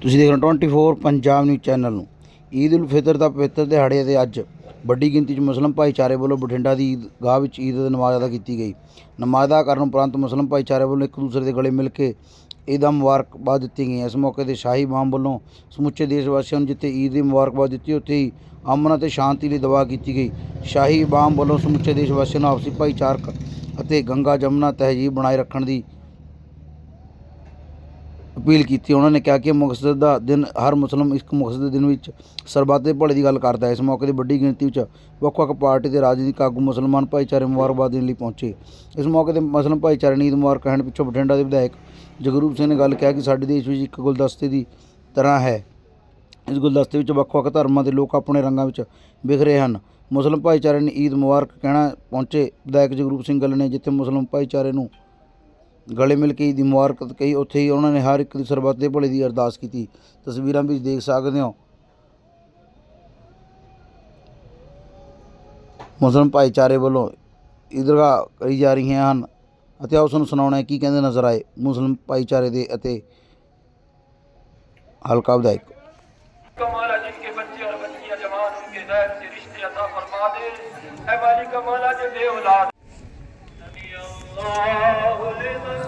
ਤੁਸੀਂ ਦੇਖ ਰਹੇ ਹੋ 24 ਪੰਜਾਬ ਨਿਊਜ਼ ਚੈਨਲ ਨੂੰ। ਈਦ ਉਲ ਫਿਤਰ ਦਾ ਪਵਿੱਤਰ ਦਿਹਾੜੇ ਦੇ ਅੱਜ ਵੱਡੀ ਗਿਣਤੀ 'ਚ ਮੁਸਲਮ ਭਾਈਚਾਰੇ ਵੱਲੋਂ ਬਠਿੰਡਾ ਦੀ ਈਦਗਾਹ ਵਿੱਚ ਈਦ ਦੀ ਨਮਾਜ਼ ਅਦਾ ਕੀਤੀ ਗਈ। ਨਮਾਜ਼ ਅਦਾ ਕਰਨ ਉਪਰੰਤ ਮੁਸਲਮ ਭਾਈਚਾਰੇ ਵੱਲੋਂ ਇੱਕ ਦੂਸਰੇ ਦੇ ਗਲੇ ਮਿਲ ਕੇ ਈਦ ਦਾ ਮੁਬਾਰਕਬਾਦ ਦਿੱਤੀ ਗਈ ਇਸ ਮੌਕੇ ਤੇ ਸ਼ਾਹੀ ਇਮਾਮ ਵੱਲੋਂ ਸਮੁੱਚੇ ਦੇਸ਼ ਵਾਸੀਆਂ ਨੂੰ ਜਿੱਥੇ ਈਦ ਦੀ ਮੁਬਾਰਕਬਾਦ ਦਿੱਤੀ, ਉੱਥੇ ਹੀ ਅਮਨ ਅਤੇ ਸ਼ਾਂਤੀ ਲਈ ਦੁਆ ਕੀਤੀ ਗਈ। ਸ਼ਾਹੀ ਇਮਾਮ ਵੱਲੋਂ ਸਮੁੱਚੇ ਦੇਸ਼ ਵਾਸੀਆਂ ਨੂੰ ਆਪਸੀ ਭਾਈਚਾਰਕ ਅਤੇ ਗੰਗਾ ਜਮਨਾ ਤਹਿਜੀਬ ਬਣਾਏ ਰੱਖਣ ਦੀ ਅਪੀਲ ਕੀਤੀ, ਉਹਨਾਂ ਨੇ ਕਿਹਾ ਕਿ ਮਕਸਦ ਦਾ ਦਿਨ ਹਰ ਮੁਸਲਮ ਇੱਕ ਮਕਸਦ ਦੇ ਦਿਨ ਵਿੱਚ ਸਰਬੱਤ ਦੇ ਭਲੇ ਦੀ ਗੱਲ ਕਰਦਾ ਹੈ। ਇਸ ਮੌਕੇ ਤੇ ਵੱਡੀ ਗਿਣਤੀ ਵਿੱਚ ਵੱਖ-ਵੱਖ ਪਾਰਟੀ ਦੇ ਰਾਜਨੀਤਿਕ ਆਗੂ ਮੁਸਲਮਾਨ ਭਾਈਚਾਰੇ ਮੁਬਾਰਕਬਾਦ ਦੇਣ ਲਈ ਪਹੁੰਚੇ। ਇਸ ਮੌਕੇ ਤੇ ਮੁਸਲਮ ਭਾਈਚਾਰੇ ਨੇ ਈਦ ਮੁਬਾਰਕ ਕਹਿਣ ਪਿੱਛੋਂ ਬਠਿੰਡਾ ਦੇ ਵਿਧਾਇਕ ਜਗਰੂਪ ਸਿੰਘ ਨੇ ਗੱਲ ਕਿਹਾ ਕਿ ਸਾਡੇ ਦੇਸ਼ ਵਿੱਚ ਇੱਕ ਗੁਲਦਸਤੇ ਦੀ ਤਰ੍ਹਾਂ ਹੈ। ਇਸ ਗੁਲਦਸਤੇ ਵਿੱਚ ਵੱਖ-ਵੱਖ ਧਰਮਾਂ ਦੇ ਲੋਕ ਆਪਣੇ ਰੰਗਾਂ ਵਿੱਚ ਵਿਖ ਰਹੇ ਹਨ। ਮੁਸਲਮ ਭਾਈਚਾਰੇ ਨੇ ਈਦ ਮੁਬਾਰਕ ਕਹਿਣਾ ਪਹੁੰਚੇ। ਵਿਧਾਇਕ ਜਗਰੂਪ ਸਿੰਘ ਗੱਲ ਨੇ ਜਿੱਥੇ ਮੁਸਲਮ ਭਾਈਚਾਰੇ ਨੂੰ ਗਲੇ ਮਿਲ ਕੇ ਦੀ ਮੁਬਾਰਕਤ ਕਹੀ, ਉੱਥੇ ਹੀ ਉਹਨਾਂ ਨੇ ਹਰ ਇੱਕ ਦੀ ਸਰਬੱਤ ਦੇ ਭਲੇ ਦੀ ਅਰਦਾਸ ਕੀਤੀ। ਤਸਵੀਰਾਂ ਵੀ ਦੇਖ ਸਕਦੇ ਹੋ। ਮੁਸਲਮ ਭਾਈਚਾਰੇ ਵੱਲੋਂ ਇਦਰਗਾਹ ਕਰੀ ਜਾ ਰਹੀਆਂ ਹਨ ਅਤੇ ਉਸ ਨੂੰ ਸੁਣਾਉਣਾ ਕੀ ਕਹਿੰਦੇ ਨਜ਼ਰ ਆਏ ਮੁਸਲਮ ਭਾਈਚਾਰੇ ਦੇ ਅਤੇ ਹਲਕਾ ਵਿਧਾਇਕ। ਕਮਾਲਾ ਜਿਨਕੇ ਬੱਚੇ ਔਰ ਬੱਚੀਆਂ ਜਵਾਨ ਉਨਕੇ ਜ਼ਾਇਦ ਸੇ ਰਿਸ਼ਤੇ عطا ਫਰਮਾ ਦੇ। ਐ ਵਾਲੀ ਕਮਾਲਾ ਜੇ ਬੇ ਔਲਾਦ ਨਬੀ ਅੱਲਾਹ ਲਿਮਨ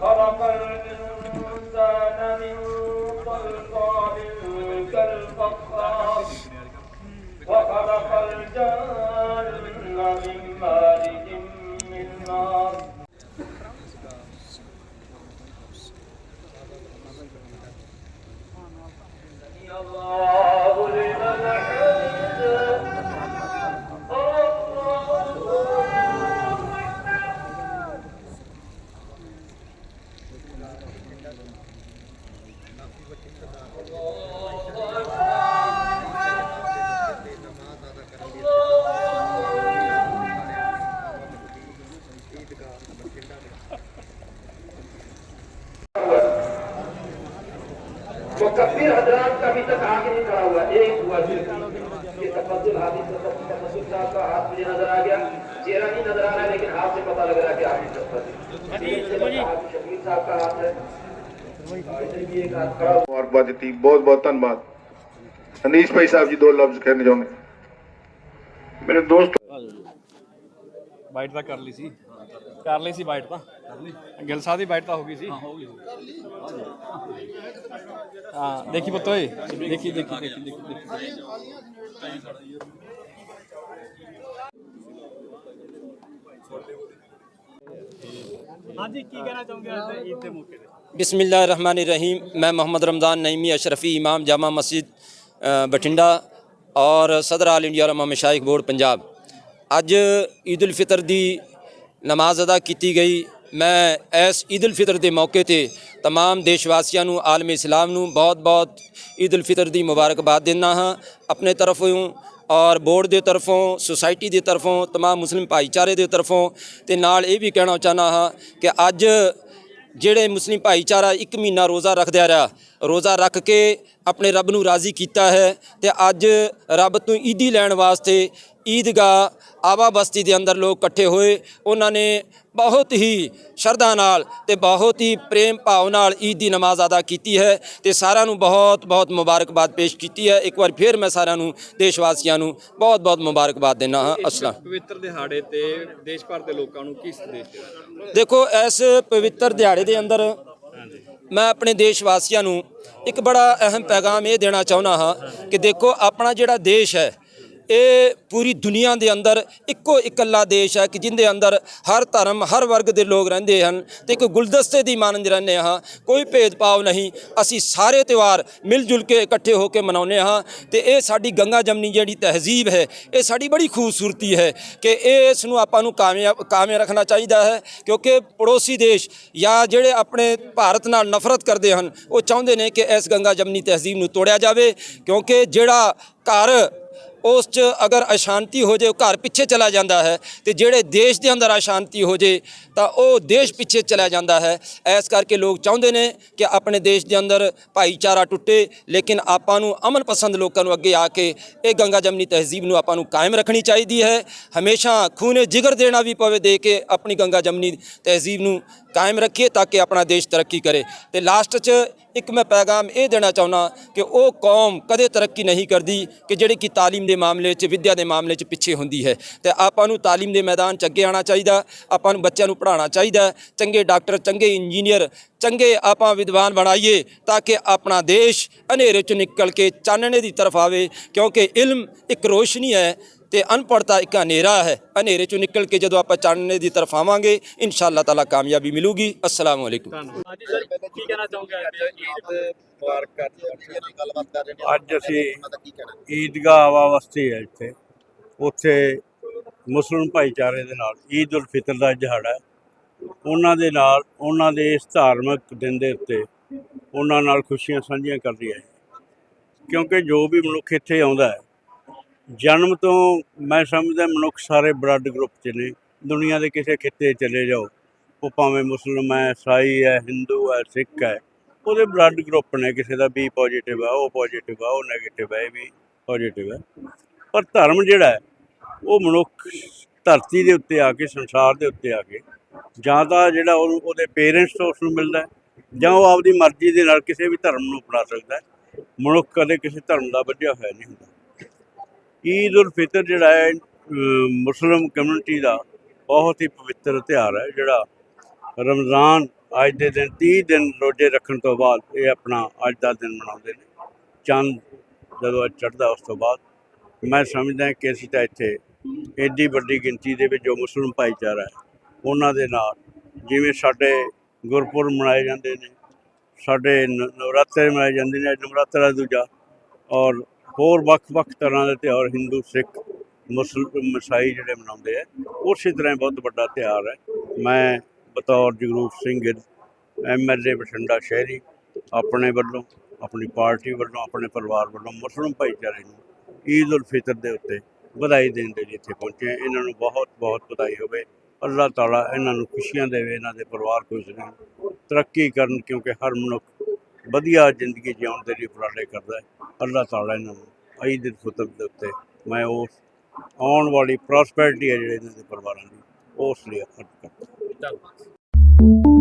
خلق الإنسان من صلصال كالفخار وخلق الجان من مارج من نار. तो कबीर हजरात का तक आगे नहीं खड़ा हुआ एक हुआ फिर ये साहब का हाथ मुझे नज़र आ गया चेहरा नहीं नज़र आ रहा लेकिन हाथ से पता लग रहा है कि आगे साहब का हाथ है। बहुत बहुत धनबाद अनीश भाई साहब जी दो लफ्ज कहने मेरे दोस्त बाइट कर ली सी। ਕਰ ਲਈ ਸੀ ਬਾਈਟ ਤਾਂ। ਗਿੱਲ ਸਾਹਿਬ ਦੀ ਬਾਈਟ ਤਾਂ ਹੋ ਗਈ ਸੀ। ਹਾਂ ਹੋ ਗਈ ਹਾਂ ਦੇਖੀ ਪੁੱਤ ਓਏ। ਦੇਖੀ ਦੇਖੀ ਦੇਖੀ ਦੇਖੀ ਹਾਂਜੀ ਕੀ ਕਹਿਣਾ ਚਾਹੁੰਗੇ ਅੱਜ ਈਦ ਦੇ ਮੌਕੇ ਤੇ? ਬਿਸਮਿਲ੍ਲਾਹਿਰ ਰਹਿਮਾਨਿਰ ਰਹੀਮ। ਮੈਂ ਮੁਹੰਮਦ ਰਮਜ਼ਾਨ ਨਈਮੀ ਅਸ਼ਰਫੀ ਇਮਾਮ ਜਾਮਾ ਮਸਜਿਦ ਬਠਿੰਡਾ ਔਰ ਸਦਰ ਆਲ ਇੰਡੀਆ ਰਮਾ ਮਸ਼ਾਇਖ ਬੋਰਡ ਪੰਜਾਬ। ਅੱਜ ਈਦ ਉਲ ਫਿਤਰ ਦੀ ਨਮਾਜ਼ ਅਦਾ ਕੀਤੀ ਗਈ ਮੈਂ ਇਸ ਈਦ ਉਲ ਫਿਤਰ ਦੇ ਮੌਕੇ ਤੇ तमाम ਦੇਸ਼ ਵਾਸੀਆਂ ਨੂੰ ਆਲਮ ਇਸਲਾਮ ਨੂੰ ਬਹੁਤ-ਬਹੁਤ ਈਦ ਉਲ ਫਿਤਰ ਦੀ ਮੁਬਾਰਕਬਾਦ ਦਿੰਦਾ ਹਾਂ ਆਪਣੇ ਤਰਫੋਂ ਔਰ ਬੋਰਡ ਦੇ ਤਰਫੋਂ ਸੁਸਾਇਟੀ ਦੀ ਤਰਫੋਂ तमाम ਮੁਸਲਿਮ ਭਾਈਚਾਰੇ ਦੇ ਤਰਫੋਂ ਤੇ ਨਾਲ ਇਹ ਵੀ ਕਹਿਣਾ ਚਾਹੁੰਦਾ ਹਾਂ ਕਿ ਅੱਜ ਜਿਹੜੇ ਮੁਸਲਿਮ ਭਾਈਚਾਰਾ ਇੱਕ ਮਹੀਨਾ ਰੋਜ਼ਾ ਰੱਖਦਿਆ ਰਿਹਾ ਰੋਜ਼ਾ ਰੱਖ ਕੇ ਆਪਣੇ ਰੱਬ ਨੂੰ ਰਾਜ਼ੀ ਕੀਤਾ ਹੈ ਤੇ ਅੱਜ ਰੱਬ ਤੋਂ ਈਦੀ ਲੈਣ ਵਾਸਤੇ ਈਦਗਾਹ ਆਵਾ ਬਸਤੀ ਦੇ ਅੰਦਰ ਲੋਕ ਇਕੱਠੇ ਹੋਏ। ਉਹਨਾਂ ਨੇ ਬਹੁਤ ਹੀ ਸ਼ਰਧਾ ਨਾਲ ਤੇ ਬਹੁਤ ਹੀ ਪ੍ਰੇਮ ਭਾਵ ਨਾਲ ਈਦ ਦੀ ਨਮਾਜ਼ ਅਦਾ ਕੀਤੀ ਹੈ ਤੇ ਸਾਰਿਆਂ ਨੂੰ ਬਹੁਤ ਬਹੁਤ ਮੁਬਾਰਕਬਾਦ ਪੇਸ਼ ਕੀਤੀ ਹੈ। ਇੱਕ ਵਾਰ ਫਿਰ ਮੈਂ ਸਾਰਿਆਂ ਨੂੰ ਦੇਸ਼ ਵਾਸੀਆਂ ਨੂੰ ਬਹੁਤ ਬਹੁਤ ਮੁਬਾਰਕਬਾਦ ਦਿੰਦਾ ਹਾਂ। ਅਸਲਾਮ। ਪਵਿੱਤਰ ਦਿਹਾੜੇ ਤੇ ਦੇਸ਼ ਭਰ ਦੇ ਲੋਕਾਂ ਨੂੰ ਕੀ ਸੰਦੇਸ਼ ਦੇਣਾ ਦੇਖੋ ਇਸ ਪਵਿੱਤਰ ਦਿਹਾੜੇ ਦੇ ਅੰਦਰ ਮੈਂ ਆਪਣੇ ਦੇਸ਼ ਵਾਸੀਆਂ ਨੂੰ ਇੱਕ ਬੜਾ ਅਹਿਮ ਪੈਗਾਮ ਇਹ ਦੇਣਾ ਚਾਹੁੰਦਾ ਹਾਂ ਕਿ ਦੇਖੋ ਆਪਣਾ ਜਿਹੜਾ ਦੇਸ਼ ਹੈ ਇਹ ਪੂਰੀ ਦੁਨੀਆ ਦੇ ਅੰਦਰ ਇੱਕੋ ਇਕੱਲਾ ਦੇਸ਼ ਹੈ ਕਿ ਜਿੰਦੇ ਅੰਦਰ ਹਰ ਧਰਮ, ਹਰ ਵਰਗ ਦੇ ਲੋਕ ਰਹਿੰਦੇ ਹਨ ਤੇ ਇੱਕ ਗੁਲਦਸਤੇ ਦੀ ਮਾਨੰਦ ਰਹਿੰਦੇ ਹਾਂ। ਕੋਈ ਭੇਦਭਾਵ ਨਹੀਂ। ਅਸੀਂ ਸਾਰੇ ਤਿਉਹਾਰ ਮਿਲ ਜੁਲ ਕੇ ਇਕੱਠੇ ਹੋ ਕੇ ਮਨਾਉਂਦੇ ਹਾਂ ਤੇ ਇਹ ਸਾਡੀ ਗੰਗਾ ਜਮਨੀ ਜਿਹੜੀ ਤਹਿਜ਼ੀਬ ਹੈ, ਇਹ ਸਾਡੀ ਬੜੀ ਖੂਬਸੂਰਤੀ ਹੈ ਕਿ ਇਹ ਇਸ ਨੂੰ ਆਪਾਂ ਨੂੰ ਕਾਮਯਾਬ ਕਾਮਯਾਬ ਰੱਖਣਾ ਚਾਹੀਦਾ ਹੈ ਕਿਉਂਕਿ ਪੜੋਸੀ ਦੇਸ਼ ਜਾਂ ਜਿਹੜੇ ਆਪਣੇ ਭਾਰਤ ਨਾਲ ਨਫ਼ਰਤ ਕਰਦੇ ਹਨ, ਉਹ ਚਾਹੁੰਦੇ ਨੇ ਕਿ ਇਸ ਗੰਗਾ ਜਮਨੀ ਤਹਿਜ਼ੀਬ ਨੂੰ ਤੋੜਿਆ ਜਾਵੇ ਕਿਉਂਕਿ ਜਿਹੜਾ ਘਰ ਉਸ 'ਚ ਅਗਰ ਅਸ਼ਾਂਤੀ ਹੋ ਜੇ, ਉਹ ਘਰ ਪਿੱਛੇ ਚਲਾ ਜਾਂਦਾ ਹੈ ਤੇ ਜਿਹੜੇ ਦੇਸ਼ ਦੇ ਅੰਦਰ ਅਸ਼ਾਂਤੀ ਹੋ ਜੇ, ਤਾਂ ਉਹ ਦੇਸ਼ ਪਿੱਛੇ ਚਲਾ ਜਾਂਦਾ ਹੈ। ਇਸ ਕਰਕੇ ਲੋਕ ਚਾਹੁੰਦੇ ਨੇ ਕਿ ਆਪਣੇ ਦੇਸ਼ ਦੇ ਅੰਦਰ ਭਾਈਚਾਰਾ ਟੁੱਟੇ, ਲੇਕਿਨ ਆਪਾਂ ਨੂੰ ਅਮਨ ਪਸੰਦ ਲੋਕਾਂ ਨੂੰ ਅੱਗੇ ਆ ਕੇ ਇਹ ਗੰਗਾ ਜਮਨੀ ਤਹਿਜ਼ੀਬ ਨੂੰ ਆਪਾਂ ਨੂੰ ਕਾਇਮ ਰੱਖਣੀ ਚਾਹੀਦੀ ਹੈ। ਹਮੇਸ਼ਾ ਖੂਨੇ ਜਿਗਰ ਦੇਣਾ ਵੀ ਪਵੇ, ਦੇ ਕੇ ਆਪਣੀ ਗੰਗਾ ਜਮਨੀ ਤਹਿਜ਼ੀਬ ਨੂੰ ਕਾਇਮ ਰੱਖੀਏ ਤਾਂ ਕਿ ਆਪਣਾ ਦੇਸ਼ ਤਰੱਕੀ ਕਰੇ। ਤੇ ਲਾਸਟ 'ਚ ਇੱਕ ਮੈਂ ਪੈਗਾਮ ਇਹ ਦੇਣਾ ਚਾਹੁੰਦਾ ਕਿ ਉਹ ਕੌਮ ਕਦੇ ਤਰੱਕੀ ਨਹੀਂ ਕਰਦੀ ਕਿ ਜਿਹੜੀ ਕਿ ਤਾਲੀਮ ਦੇ ਮਾਮਲੇ 'ਚ, ਵਿੱਦਿਆ ਦੇ ਮਾਮਲੇ 'ਚ ਪਿੱਛੇ ਹੁੰਦੀ ਹੈ। ਤੇ ਆਪਾਂ ਨੂੰ ਤਾਲੀਮ ਦੇ ਮੈਦਾਨ 'ਚ ਅੱਗੇ ਆਉਣਾ ਚਾਹੀਦਾ, ਆਪਾਂ ਨੂੰ ਬੱਚਿਆਂ ਨੂੰ ਪੜ੍ਹਾਉਣਾ ਚਾਹੀਦਾ। ਚੰਗੇ ਡਾਕਟਰ, ਚੰਗੇ ਇੰਜੀਨੀਅਰ, ਚੰਗੇ ਆਪਾਂ ਵਿਦਵਾਨ ਬਣਾਈਏ ਤਾਂ ਕਿ ਆਪਣਾ ਦੇਸ਼ ਹਨੇਰੇ 'ਚ ਨਿਕਲ ਕੇ ਚਾਨਣੇ ਦੀ ਤਰਫ ਆਵੇ। ਕਿਉਂਕਿ ਇਲਮ ਇੱਕ ਰੋਸ਼ਨੀ ਹੈ ਤੇ ਅਨਪੜਤਾ ਇੱਕ ਹਨੇਰਾ ਹੈ। ਹਨੇਰੇ 'ਚੋਂ ਨਿਕਲ ਕੇ ਜਦੋਂ ਆਪਾਂ ਚਾਨਣੇ ਦੀ ਤਰਫ ਆਵਾਂਗੇ ਇਨਸ਼ਾ ਅੱਲਾਹ ਤਾਲਾ ਕਾਮਯਾਬੀ ਮਿਲੂਗੀ। ਅਸਲਾਮ ਵਾਲੇਕੁਮ ਹਾਂਜੀ ਸਰ ਕੀ ਕਹਿਣਾ ਚਾਹੋਗੇ ਅੱਜ? ਅਸੀਂ ਈਦਗਾਹ ਹਵਾ ਵਸਤੀ ਹੈ ਇੱਥੇ। ਉੱਥੇ ਮੁਸਲਮਾਨ ਭਾਈਚਾਰੇ ਦੇ ਨਾਲ ਈਦ ਉਲ ਫਿਤਰ ਦਾ ਦਿਹਾੜਾ ਹੈ। ਉਹਨਾਂ ਦੇ ਨਾਲ ਉਹਨਾਂ ਦੇ ਇਸ ਧਾਰਮਿਕ ਦਿਨ ਦੇ ਉੱਤੇ ਉਹਨਾਂ ਨਾਲ ਖੁਸ਼ੀਆਂ ਸਾਂਝੀਆਂ ਕਰਦੀ ਹੈ ਕਿਉਂਕਿ ਜੋ ਵੀ ਮਨੁੱਖ ਇੱਥੇ ਆਉਂਦਾ ਹੈ ਜਨਮ ਤੋਂ ਮੈਂ ਸਮਝਦਾ ਮਨੁੱਖ ਸਾਰੇ ਬਲੱਡ ਗਰੁੱਪ 'ਚ ਨੇ। ਦੁਨੀਆ ਦੇ ਕਿਸੇ ਖਿੱਤੇ ਚਲੇ ਜਾਓ। ਉਹ ਭਾਵੇਂ ਮੁਸਲਮਾਨ ਹੈ, ਈਸਾਈ ਹੈ, ਹਿੰਦੂ ਹੈ, ਸਿੱਖ ਹੈ, ਉਹਦੇ ਬਲੱਡ ਗਰੁੱਪ ਨੇ। ਕਿਸੇ ਦਾ ਬੀ ਪੋਜ਼ਿਟਿਵ ਆ, ਉਹ ਪੋਜ਼ਿਟਿਵ ਆ, ਉਹ 네ਗੇਟਿਵ ਹੈ ਇਹ ਵੀ ਪੋਜ਼ਿਟਿਵ ਹੈ ਪਰ ਧਰਮ ਜਿਹੜਾ ਹੈ, ਉਹ ਮਨੁੱਖ ਧਰਤੀ ਦੇ ਉੱਤੇ ਆ ਕੇ, ਸੰਸਾਰ ਦੇ ਉੱਤੇ ਆ ਕੇ, ਜਾਂ ਤਾਂ ਜਿਹੜਾ ਉਹਨੂੰ ਉਹਦੇ ਪੇਰੈਂਟਸ ਤੋਂ ਉਸ ਨੂੰ ਮਿਲਦਾ ਜਾਂ ਉਹ ਆਪਦੀ ਮਰਜ਼ੀ ਦੇ ਨਾਲ ਕਿਸੇ ਵੀ ਧਰਮ ਨੂੰ ਅਪਣਾ ਸਕਦਾ ਮਨੁੱਖ ਕਦੇ ਕਿਸੇ ਧਰਮ ਦਾ ਵੱਜਿਆ ਹੋਇਆ ਨਹੀਂ ਹੁੰਦਾ। ਈਦ ਉਲ ਫਿਤਰ ਜਿਹੜਾ ਹੈ, ਅਮ, ਮੁਸਲਿਮ ਕਮਿਊਨਿਟੀ ਦਾ ਬਹੁਤ ਹੀ ਪਵਿੱਤਰ ਤਿਉਹਾਰ ਹੈ, ਜਿਹੜਾ ਰਮਜ਼ਾਨ ਅੱਜ ਦੇ ਦਿਨ 30 ਦਿਨ ਰੋਜ਼ੇ ਰੱਖਣ ਤੋਂ ਬਾਅਦ ਇਹ ਆਪਣਾ ਅੱਜ ਦਾ ਦਿਨ ਮਨਾਉਂਦੇ ਨੇ। ਚੰਦ ਜਦੋਂ ਅੱਜ ਚੜ੍ਹਦਾ, ਉਸ ਤੋਂ ਬਾਅਦ ਮੈਂ ਸਮਝਦਾ ਕਿ ਅਸੀਂ ਤਾਂ ਇੱਥੇ ਏਡੀ ਵੱਡੀ ਗਿਣਤੀ ਦੇ ਵਿੱਚ ਜੋ ਮੁਸਲਿਮ ਭਾਈਚਾਰਾ ਹੈ, ਉਹਨਾਂ ਦੇ ਨਾਲ ਜਿਵੇਂ ਸਾਡੇ ਗੁਰਪੁਰਬ ਮਨਾਏ ਜਾਂਦੇ ਨੇ, ਸਾਡੇ ਨ- ਨਵਰਾਤਰੇ ਮਨਾਏ ਜਾਂਦੇ ਨੇ, ਅੱਜ ਨਵਰਾਤਰਾ ਦੂਜਾ ਔਰ ਹੋਰ ਵੱਖ-ਵੱਖ ਤਰ੍ਹਾਂ ਦੇ ਤਿਉਹਾਰ, ਹਿੰਦੂ, ਸਿੱਖ ਮੁਸਲਿਮ ਮਸਾਈ ਜਿਹੜੇ ਮਨਾਉਂਦੇ ਆ, ਉਸੇ ਤਰ੍ਹਾਂ ਹੀ ਬਹੁਤ ਵੱਡਾ ਤਿਉਹਾਰ ਹੈ। ਮੈਂ ਬਤੌਰ ਜਗਰੂਪ ਸਿੰਘ ਗਿੱਲ ਐਮਐਲਏ ਬਠਿੰਡਾ ਸ਼ਹਿਰੀ, ਆਪਣੇ ਵੱਲੋਂ, ਆਪਣੀ ਪਾਰਟੀ ਵੱਲੋਂ, ਆਪਣੇ ਪਰਿਵਾਰ ਵੱਲੋਂ ਮੁਸਲਿਮ ਭਾਈਚਾਰੇ ਨੂੰ ਈਦ ਉਲ ਫਿਤਰ ਦੇ ਉੱਤੇ ਵਧਾਈ ਦੇਣ ਦੇ ਲਈ ਇੱਥੇ ਪਹੁੰਚੇ ਇਹਨਾਂ ਨੂੰ ਬਹੁਤ ਬਹੁਤ ਵਧਾਈ ਹੋਵੇ। ਅੱਲਾਹ ਤਾਲਾ ਇਹਨਾਂ ਨੂੰ ਖੁਸ਼ੀਆਂ ਦੇਵੇ, ਇਹਨਾਂ ਦੇ ਪਰਿਵਾਰ ਖੁਸ਼ ਰਹਿਣ। ਤਰੱਕੀ ਕਰਨ, ਕਿਉਂਕਿ ਹਰ ਮਨੁੱਖ ਵਧੀਆ ਜ਼ਿੰਦਗੀ ਜਿਉਣ ਦੇ ਲਈ ਉਪਰਾਲੇ ਕਰਦਾ ਹੈ। ਅੱਲਾਹ ਤਾਲਾ ਇਹਨਾਂ ਨੂੰ। ਈਦ ਉਲ ਫਿਤਰ ਦੇ ਉੱਤੇ ਮੈਂ ਉਸ ਆਉਣ ਵਾਲੀ ਪ੍ਰੋਸਪੈਰਿਟੀ ਹੈ ਜਿਹੜੇ ਇਹਨਾਂ ਦੇ ਪਰਿਵਾਰਾਂ ਦੀ, ਉਸ ਲਈ ਅਰਜ਼ ਕਰਦਾ। ਚਲੋ